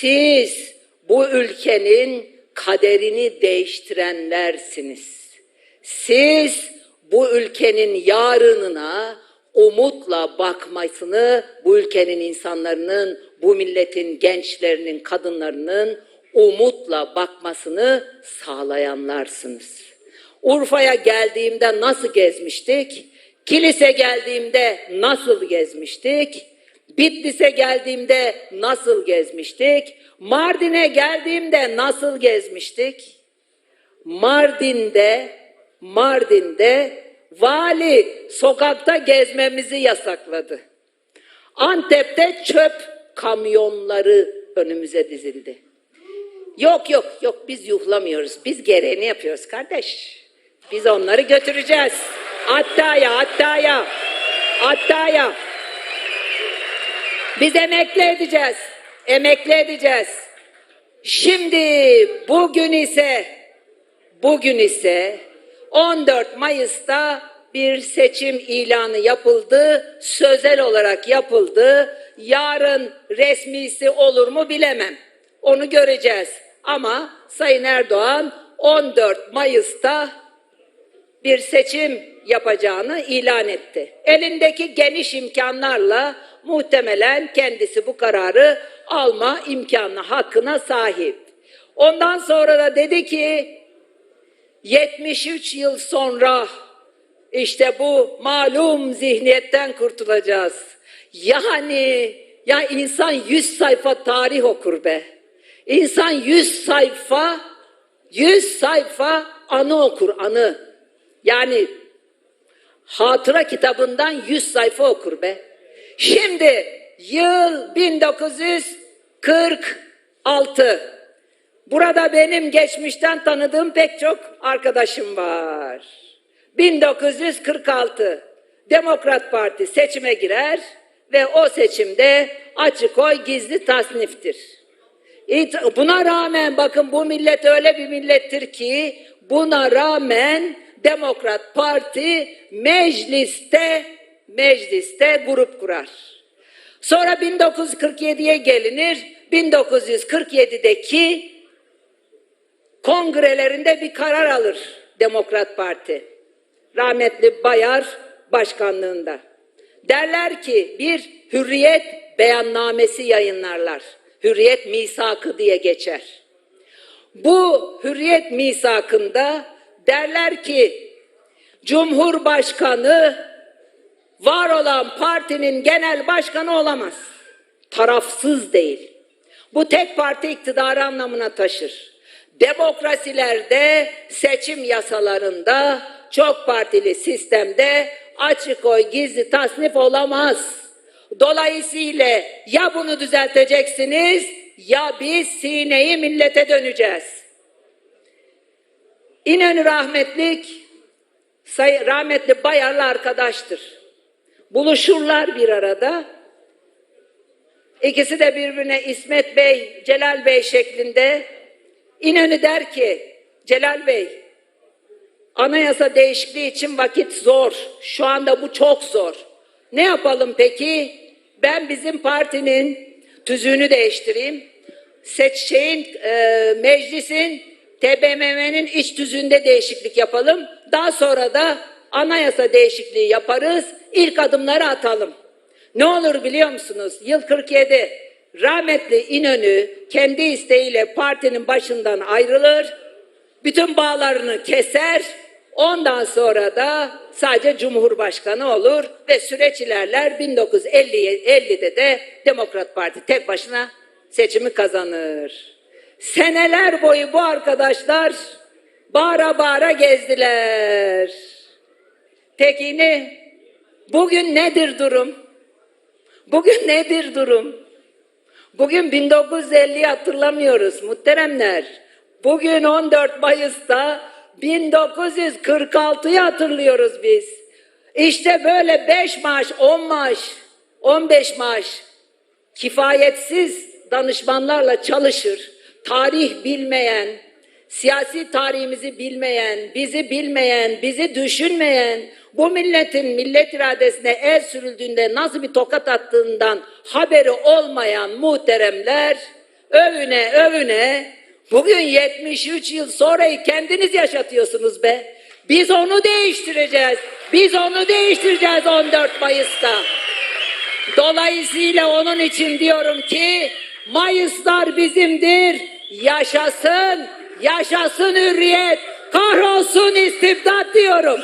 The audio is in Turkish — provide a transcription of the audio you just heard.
Siz bu ülkenin kaderini değiştirenlersiniz. Siz bu ülkenin yarınına umutla bakmasını bu ülkenin insanların, bu milletin gençlerinin, kadınlarının umutla bakmasını sağlayanlarsınız. Urfa'ya geldiğimde nasıl gezmiştik? Kilise geldiğimde nasıl gezmiştik? Bitlis'e geldiğimde nasıl gezmiştik? Mardin'e geldiğimde nasıl gezmiştik? Mardin'de Mardin'de vali sokakta gezmemizi yasakladı. Antep'te çöp kamyonları önümüze dizildi. Yok yok yok biz yuhlamıyoruz. Biz gereğini yapıyoruz kardeş. Biz onları götüreceğiz. Hatta'ya, Hatta'ya, Hatta'ya. Biz emekli edeceğiz. Emekli edeceğiz. Şimdi bugün ise bugün ise 14 Mayıs'ta bir seçim ilanı yapıldı. Sözel olarak yapıldı. Yarın resmisi olur mu bilemem. Onu göreceğiz. Ama Sayın Erdoğan 14 Mayıs'ta bir seçim yapacağını ilan etti. Elindeki geniş imkanlarla muhtemelen kendisi bu kararı alma imkanına, hakkına sahip. Ondan sonra da dedi ki 73 yıl sonra işte bu malum zihniyetten kurtulacağız. Yani ya insan 100 sayfa tarih okur be. İnsan 100 sayfa 100 sayfa anı okur anı. Yani hatıra kitabından 100 sayfa okur be. Şimdi yıl 1946. Burada benim geçmişten tanıdığım pek çok arkadaşım var. 1946 Demokrat Parti seçime girer ve o seçimde açık oy gizli tasniftir. Buna rağmen bakın bu millet öyle bir millettir ki buna rağmen Demokrat Parti mecliste mecliste grup kurar. Sonra 1947'ye gelinir. 1947'deki kongrelerinde bir karar alır Demokrat Parti. Rahmetli Bayar başkanlığında. Derler ki bir hürriyet beyannamesi yayınlarlar. Hürriyet misakı diye geçer. Bu hürriyet misakında derler ki Cumhurbaşkanı var olan partinin genel başkanı olamaz. Tarafsız değil. Bu tek parti iktidarı anlamına taşır. Demokrasilerde, seçim yasalarında, çok partili sistemde açık oy gizli tasnif olamaz. Dolayısıyla ya bunu düzelteceksiniz ya biz sineyi millete döneceğiz. İnönü rahmetlik, rahmetli Bayarlı arkadaştır. Buluşurlar bir arada. İkisi de birbirine İsmet Bey, Celal Bey şeklinde. İnönü der ki, Celal Bey, anayasa değişikliği için vakit zor. Şu anda bu çok zor. Ne yapalım peki? Ben bizim partinin tüzüğünü değiştireyim. Seçşeyin, e, meclisin, TBMM'nin iç tüzüğünde değişiklik yapalım. Daha sonra da anayasa değişikliği yaparız. İlk adımları atalım. Ne olur biliyor musunuz? Yıl 47 rahmetli İnönü kendi isteğiyle partinin başından ayrılır. Bütün bağlarını keser. Ondan sonra da sadece Cumhurbaşkanı olur ve süreç ilerler. 1950'de de Demokrat Parti tek başına seçimi kazanır. Seneler boyu bu arkadaşlar bağıra bağıra gezdiler. Peki ne? Bugün nedir durum? Bugün nedir durum? Bugün 1950'yi hatırlamıyoruz muhteremler. Bugün 14 Mayıs'ta 1946'yı hatırlıyoruz biz. İşte böyle 5 maaş, 10 maaş, 15 maaş kifayetsiz danışmanlarla çalışır. Tarih bilmeyen, siyasi tarihimizi bilmeyen, bizi bilmeyen, bizi düşünmeyen, bu milletin millet iradesine el sürüldüğünde nasıl bir tokat attığından haberi olmayan muhteremler övüne övüne bugün 73 yıl sonrayı kendiniz yaşatıyorsunuz be. Biz onu değiştireceğiz. Biz onu değiştireceğiz 14 Mayıs'ta. Dolayısıyla onun için diyorum ki Mayıslar bizimdir. Yaşasın, yaşasın hürriyet, kahrolsun istibdat diyorum.